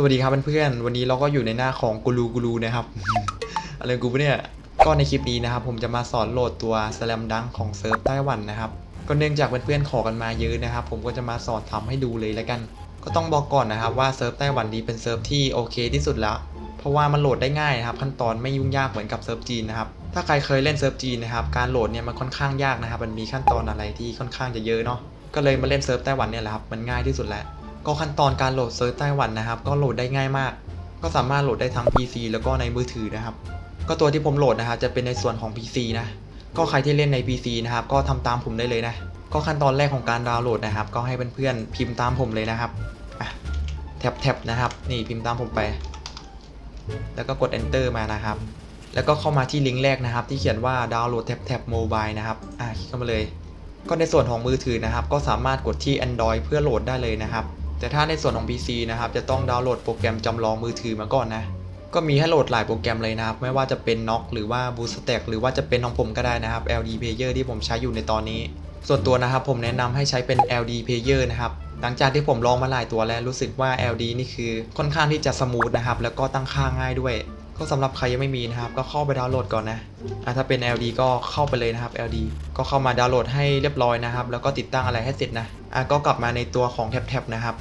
สวัสดีครับเพื่อนๆ วันนี้เราก็อยู่ในหน้าของกูรูกูรูนะครับ อะไรกูเนี่ย ก็ในคลิปนี้นะครับ ผมจะมาสอนโหลดตัว Slam Dunk ของเซิร์ฟไต้หวันนะครับ ก็เนื่องจากเพื่อนๆขอกันมาเยอะนะครับ ผมก็จะมาสอนทำให้ดูเลยแล้วกัน ก็ต้องบอกก่อนนะครับว่าเซิร์ฟไต้หวันนี้เป็นเซิร์ฟที่โอเคที่สุดแล้ว เพราะว่ามันโหลดได้ง่ายนะครับ ขั้นตอนไม่ยุ่งยากเหมือนกับเซิร์ฟจีนนะครับ ถ้าใครเคยเล่นเซิร์ฟจีนนะครับ การโหลดเนี่ยมันค่อนข้างยากนะครับ มันมีขั้นตอนอะไรที่ค่อนข้างจะเยอะเนาะ ก็เลยมาเล่นเซิร์ฟไต้หวันเนี่ยแหละครับ มันง่ายที่สุดแล้ว ก็ขั้นตอนการโหลดเซิร์ฟไต้หวันนะครับ ก็โหลดได้ง่ายมาก ก็สามารถโหลดได้ทั้ง PC แล้วก็ในมือถือนะครับ ก็ตัวที่ผมโหลดนะครับจะเป็นในส่วนของ PC นะ ก็ใครที่เล่นใน PC นะครับ ก็ทำตามผมได้เลยนะ ก็ขั้นตอนแรกของการดาวน์โหลดนะครับ ก็ให้เพื่อนๆพิมพ์ตามผมเลยนะครับแท็บแท็บนะครับ นี่พิมพ์ตามผมไป แล้วก็กด enter มานะครับ แล้วก็เข้ามาที่ลิงก์แรกนะครับ ที่เขียนว่าดาวน์โหลดแท็บแท็บโมบายนะครับ อะคลิกเข้ามาเลย ก็ในส่วนของมือถือนะครับ ก็สามารถกดที่ Android เพื่อโหลดได้เลยนะครับ แต่ถ้าในส่วนของ PC นะครับจะต้องดาวน์โหลดโปรแกรมจำลองมือถือมาก่อนนะ ก็มีให้โหลดหลายโปรแกรมเลยนะครับ ไม่ว่าจะเป็น Knock หรือว่า BoostStack หรือว่าจะเป็นของผมก็ได้นะครับ LD Player ที่ผมใช้อยู่ในตอนนี้ ส่วนตัวนะครับผมแนะนำให้ใช้เป็น LD Player นะครับหลังจากที่ผมลองมาหลายตัวแล้วรู้สึกว่า LD นี่คือค่อนข้างที่จะสมูทนะครับแล้วก็ตั้งค่าง่ายด้วย ก็สำหรับใครยังไม่มีนะครับ ก็เข้าไปดาวน์โหลดก่อนนะอะถ้าเป็น LD ก็เข้าไปเลยนะครับ LD ก็เข้ามาดาวน์โหลดให้เรียบร้อยนะครับ แล้วก็ติดตั้งอะไรให้เสร็จนะอะก็กลับมาในตัวของแท็บๆนะครับ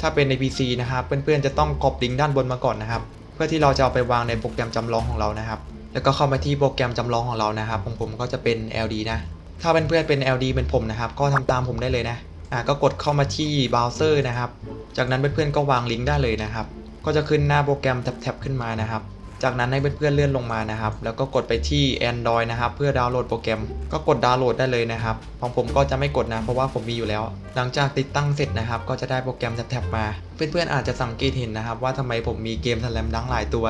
ถ้าเป็นใน PC นะครับ เพื่อนๆจะต้องกรอบลิงก์ด้านบนมาก่อนนะครับ เพื่อที่เราจะเอาไปวางในโปรแกรมจำลองของเรานะครับ แล้วก็เข้ามาที่โปรแกรมจำลองของเรานะครับของผมก็จะเป็น LD นะ ถ้าเพื่อนๆเป็น LD เป็นผมนะครับ ก็ทำตามผมได้เลยนะอะก็กดเข้ามาที่เบราว์เซอร์นะครับ จากนั้นเพื่อนๆก็วางลิงก์ได้เลยนะครับ ก็จะขึ้นหน้าโปรแกรมแท็บๆขึ้นมานะครับ จากนั้นให้เพื่อนๆเลื่อนลงมานะครับ แล้วก็กดไปที่ Android นะครับ เพื่อดาวน์โหลดโปรแกรม ก็กดดาวน์โหลดได้เลยนะครับ ของผมก็จะไม่กดนะ เพราะว่าผมมีอยู่แล้ว หลังจากติดตั้งเสร็จนะครับ ก็จะได้โปรแกรมแท็บมา เพื่อนๆอาจจะสังเกตเห็นนะครับ ว่าทำไมผมมีเกมสแลมดังหลายตัว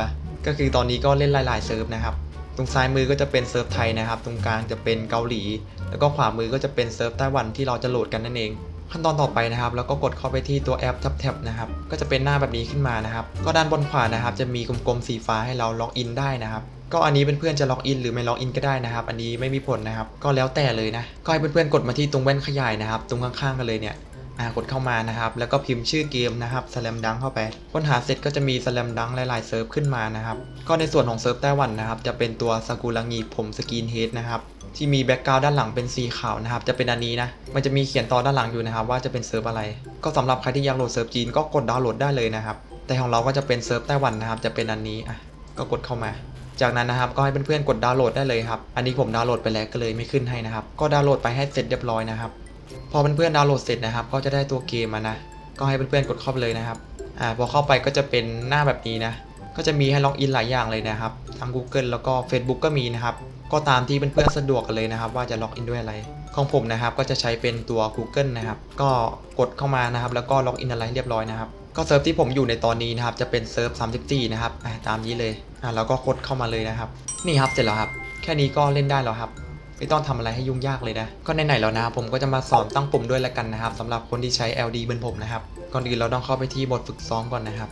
ก็คือตอนนี้ก็เล่นหลายๆเซิร์ฟนะครับ ตรงซ้ายมือก็จะเป็นเซิร์ฟไทยนะครับ ตรงกลางจะเป็นเกาหลี แล้วก็ขวามือก็จะเป็นเซิร์ฟไต้หวันที่เราจะโหลดกันนั่นเอง ขั้นตอนต่อไปนะครับแล้วก็กดเข้าไปที่ตัวแอปแท็บๆนะครับก็จะเป็นหน้าแบบนี้ขึ้นมานะครับ ก็ด้านบนขวานะครับ จะมีกลมๆสีฟ้าให้เราล็อกอินได้นะครับ ก็อันนี้เพื่อนๆจะล็อกอินหรือไม่ล็อกอินก็ได้นะครับ อันนี้ไม่มีผลนะครับ ก็แล้วแต่เลยนะก็ให้เพื่อนๆกดมาที่ตรงแว่นขยายนะครับ ตรงข้างๆกันเลยเนี่ยอ่ากดเข้ามานะครับ แล้วก็พิมพ์ชื่อเกมนะครับ Slam Dunk เข้าไป ค้นหาเสร็จก็จะมี Slam Dunk หลายๆเซิร์ฟขึ้นมานะครับ ก็ในส่วนของเซิร์ฟไต้หวันนะครับ จะเป็นตัวซากุระงีผมสกินเฮดนะครับ ที่มีแบ็กกราวด์ด้านหลังเป็นสีขาวนะครับ จะเป็นอันนี้นะ มันจะมีเขียนต่อด้านหลังอยู่นะครับ ว่าจะเป็นเซิร์ฟอะไร ก็สำหรับใครที่อยากโหลดเซิร์ฟจีนก็กดดาวน์โหลดได้เลยนะครับ แต่ของเราก็จะเป็นเซิร์ฟไต้หวันนะครับ จะเป็นอันนี้อะก็กดเข้ามา จากนั้นนะครับก็ให้เพื่อนๆกดดาวน์โหลดได้เลยครับ อันนี้ผมดาวน์โหลดไปแล้วก็เลยไม่ขึ้นให้นะครับ ก็ดาวน์โหลดไปให้เสร็จเรียบร้อยนะครับ พอเพื่อนๆดาวน์โหลดเสร็จนะครับ ก็จะได้ตัวเกมมานะ ก็ให้เพื่อนๆกดเข้าไปเลยนะครับ อ่าพอเข้าไปก็จะเป็นหน้าแบบนี้นะ ก็จะมีให้ล็อกอินหลายอย่างเลยนะครับ ทั้ง Google แล้วก็ Facebook ก็มีนะครับ ก็ตามที่เพื่อนๆสะดวกกันเลยนะครับ ว่าจะล็อกอินด้วยอะไร ของผมนะครับก็จะใช้เป็นตัว Google นะครับ ก็กดเข้ามานะครับ แล้วก็ล็อกอินอะไรเรียบร้อยนะครับ ก็เซิร์ฟที่ผมอยู่ในตอนนี้นะครับ จะเป็นเซิร์ฟ34 นะครับอ่าตามนี้เลยอ่าแล้วก็กดเข้ามาเลยนะครับ นี่ครับเสร็จแล้วครับ แค่นี้ก็เล่นได้แล้วครับไม่ต้องทำอะไรให้ยุ่งยากเลยนะ ก็ไหนๆแล้วนะครับผมก็จะมาสอนตั้งปุ่มด้วยละกันนะครับสำหรับคนที่ใช้ LD เหมือนผมนะครับ ก่อนอื่นเราต้องเข้าไปที่บทฝึกซ้อมก่อนนะครับ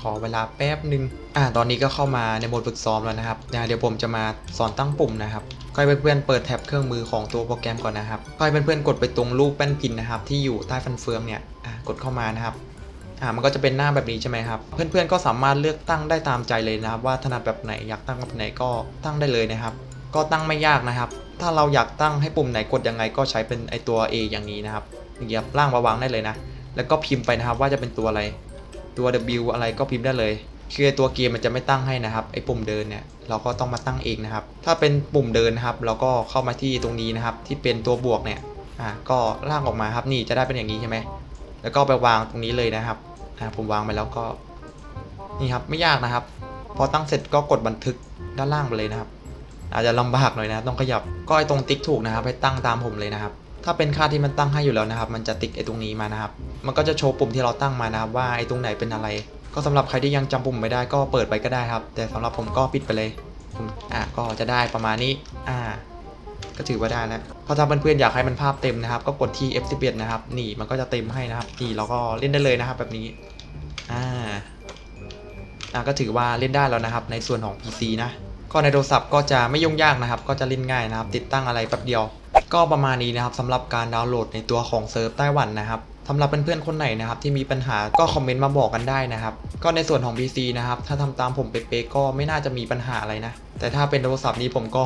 ขอเวลาแป๊บหนึ่งอ่าตอนนี้ก็เข้ามาในโหมดฝึกซ้อมแล้วนะครับเดี๋ยวผมจะมาสอนตั้งปุ่มนะครับก็ให้เพื่อนๆเปิดแท็บเครื่องมือของตัวโปรแกรมก่อนนะครับก็ให้เพื่อนๆกดไปตรงรูปแป้นพินนะครับที่อยู่ใต้ฟันเฟืองเนี่ยกดเข้ามานะครับอ่ามันก็จะเป็นหน้าแบบนี้ใช่ไหมครับ เพื่อนๆก็สามารถเลือกตั้งได้ตามใจเลยนะครับ ว่าถนัดแบบไหนอยากตั้งแบบไหนก็ตั้งได้เลยนะครับ ก็ตั้งไม่ยากนะครับ ถ้าเราอยากตั้งให้ปุ่มไหนกดยังไงก็ใช้เป็นไอตัว A อย่างนี้นะครับเหยียบล่างมาวางได้เลยนะ แล้วก็พิมพ์ไปนะครับว่าจะเป็นตัวอะไร ตัว W อะไรก็พิมพ์ได้เลยคือไอ้ตัวเกมมันจะไม่ตั้งให้นะครับไอ้ปุ่มเดินเนี่ยเราก็ต้องมาตั้งเองนะครับ ถ้าเป็นปุ่มเดินนะครับ เราก็เข้ามาที่ตรงนี้นะครับ ที่เป็นตัวบวกเนี่ยอ่าก็ล่างออกมาครับนี่จะได้เป็นอย่างนี้ใช่ไหมแล้วก็ไปวางตรงนี้เลยนะครับอ่าผมวางไปแล้วก็นี่ครับไม่ยากนะครับ พอตั้งเสร็จก็กดบันทึกด้านล่างไปเลยนะครับ อาจจะลำบากหน่อยนะต้องขยับก็ไอ้ตรงติ๊กถูกนะครับ ให้ตั้งตามผมเลยนะครับ ถ้าเป็นค่าที่มันตั้งให้อยู่แล้วนะครับ มันจะติ๊กไอ้ตรงนี้มานะครับ มันก็จะโชว์ปุ่มที่เราตั้งมานะครับ ว่าไอ้ตรงไหนเป็นอะไร ก็สำหรับใครที่ยังจำปุ่มไม่ได้ก็เปิดไปก็ได้ครับ แต่สำหรับผมก็ปิดไปเลยผมอะก็จะได้ประมาณนี้อ่าก็ถือว่าได้แล้วพราะถ้าเพื่อนๆอยากให้มันภาพเต็มนะครับ ก็กดที่ F11 นะครับ นี่มันก็จะเต็มให้นะครับนี่เราก็เล่นได้เลยนะครับ แบบนี้อ่าอะก็ถือว่าเล่นได้แล้วนะครับ ในส่วนของ PC นะ ก็ในโทรศัพท์ก็จะไม่ยุ่งยากนะครับ ก็จะเล่นง่ายนะครับ ติดตั้งอะไรแป๊บเดียว ก็ประมาณนี้นะครับสำหรับการดาวน์โหลดในตัวของเซิร์ฟไต้หวันนะครับสำหรับเพื่อนๆคนไหนนะครับที่มีปัญหาก็คอมเมนต์มาบอกกันได้นะครับ ก็ในส่วนของ PC นะครับ ถ้าทำตามผมเป๊ะๆก็ไม่น่าจะมีปัญหาอะไรนะ แต่ถ้าเป็นโทรศัพท์นี้ผมก็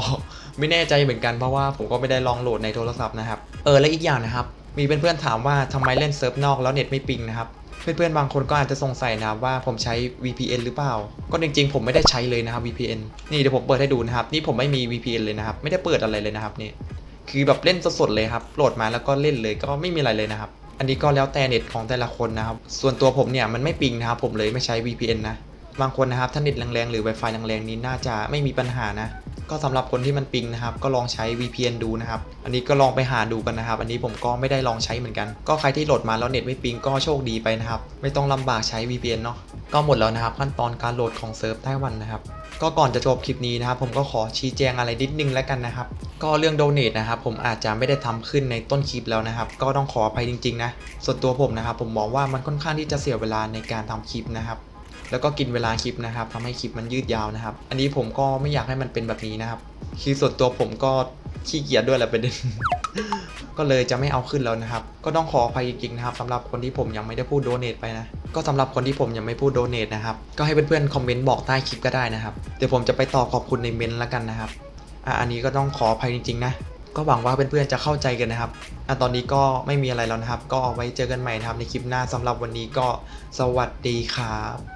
ไม่แน่ใจเหมือนกันเพราะว่าผมก็ไม่ได้ลองโหลดในโทรศัพท์นะครับ เออและอีกอย่างนะครับ มีเพื่อนๆถามว่าทำไมเล่นเซิร์ฟนอกแล้วเน็ตไม่ปิงนะครับ เพื่อนๆบางคนก็อาจจะสงสัยนะครับว่าผมใช้ VPN หรือเปล่า ก็จริงๆ ผมไม่ได้ใช้เลยนะครับ VPN นี่เดี๋ยวผมเปิดให้ดูนะครับ นี่ผมไม่มี VPN เลยนะครับ ไม่ได้เปิดอะไรเลยนะครับนี่ คือแบบเล่นสดๆเลยครับ โหลดมาแล้วก็เล่นเลยก็ไม่มีอะไรเลยนะครับ อันนี้ก็แล้วแต่เน็ตของแต่ละคนนะครับ ส่วนตัวผมเนี่ยมันไม่ปิงนะครับ ผมเลยไม่ใช้ VPN นะ บางคนนะครับถ้าเน็ตแรงๆหรือ Wi-Fi แรงๆนี้น่าจะไม่มีปัญหานะ ก็สำหรับคนที่มันปิงนะครับก็ลองใช้ VPN ดูนะครับ อันนี้ก็ลองไปหาดูกันนะครับ อันนี้ผมก็ไม่ได้ลองใช้เหมือนกัน ก็ใครที่โหลดมาแล้วเน็ตไม่ปิงก็โชคดีไปนะครับ ไม่ต้องลำบากใช้ VPN เนาะก็หมดแล้วนะครับ ขั้นตอนการโหลดของเซิร์ฟไต้หวันนะครับก็ก่อนจะจบคลิปนี้นะครับ ผมก็ขอชี้แจงอะไรนิดนึงแล้วกันนะครับ ก็เรื่องโดเน a นะครับ ผมอาจจะไม่ได้ทำขึ้นในต้นคลิปแล้วนะครับ ก็ต้องขออภัยจริงๆนะส่วนตัวผมนะครับ ผมมองว่ามันค่อนข้างที่จะเสียเวลาในการทำคลิปนะครับ แล้วก็กินเวลาคลิปนะครับทำให้คลิปมันยืดยาวนะครับ อันนี้ผมก็ไม่อยากให้มันเป็นแบบนี้นะครับ คือส่วนตัวผมก็ขี้เกียจด้วยแหละประเด็นก็เลยจะไม่เอาขึ้นแล้วนะครับ ก็ต้องขออภัยจริงๆนะครับสำหรับคนที่ผมยังไม่ได้พูดโดเน a ไปนะ ก็สำหรับคนที่ผมยังไม่พูดโดเน a นะครับ ก็ให้เพื่อนๆคอมเมนต์บอกใต้คลิปก็ได้นะครับ เดี๋ยวผมจะไปตอบขอบคุณในเมนต์แล้วกันนะครับ อะอันนี้ก็ต้องขออภัยจริงๆนะ ก็หวังว่าเพื่อนๆจะเข้าใจกันนะครับ อะตอนนี้ก็ไม่มีอะไรแล้วนะครับ ก็เอาไว้เจอกันใหม่นะครับในคลิปหน้าสำหรับวันนี้ก็สวัสดีครับ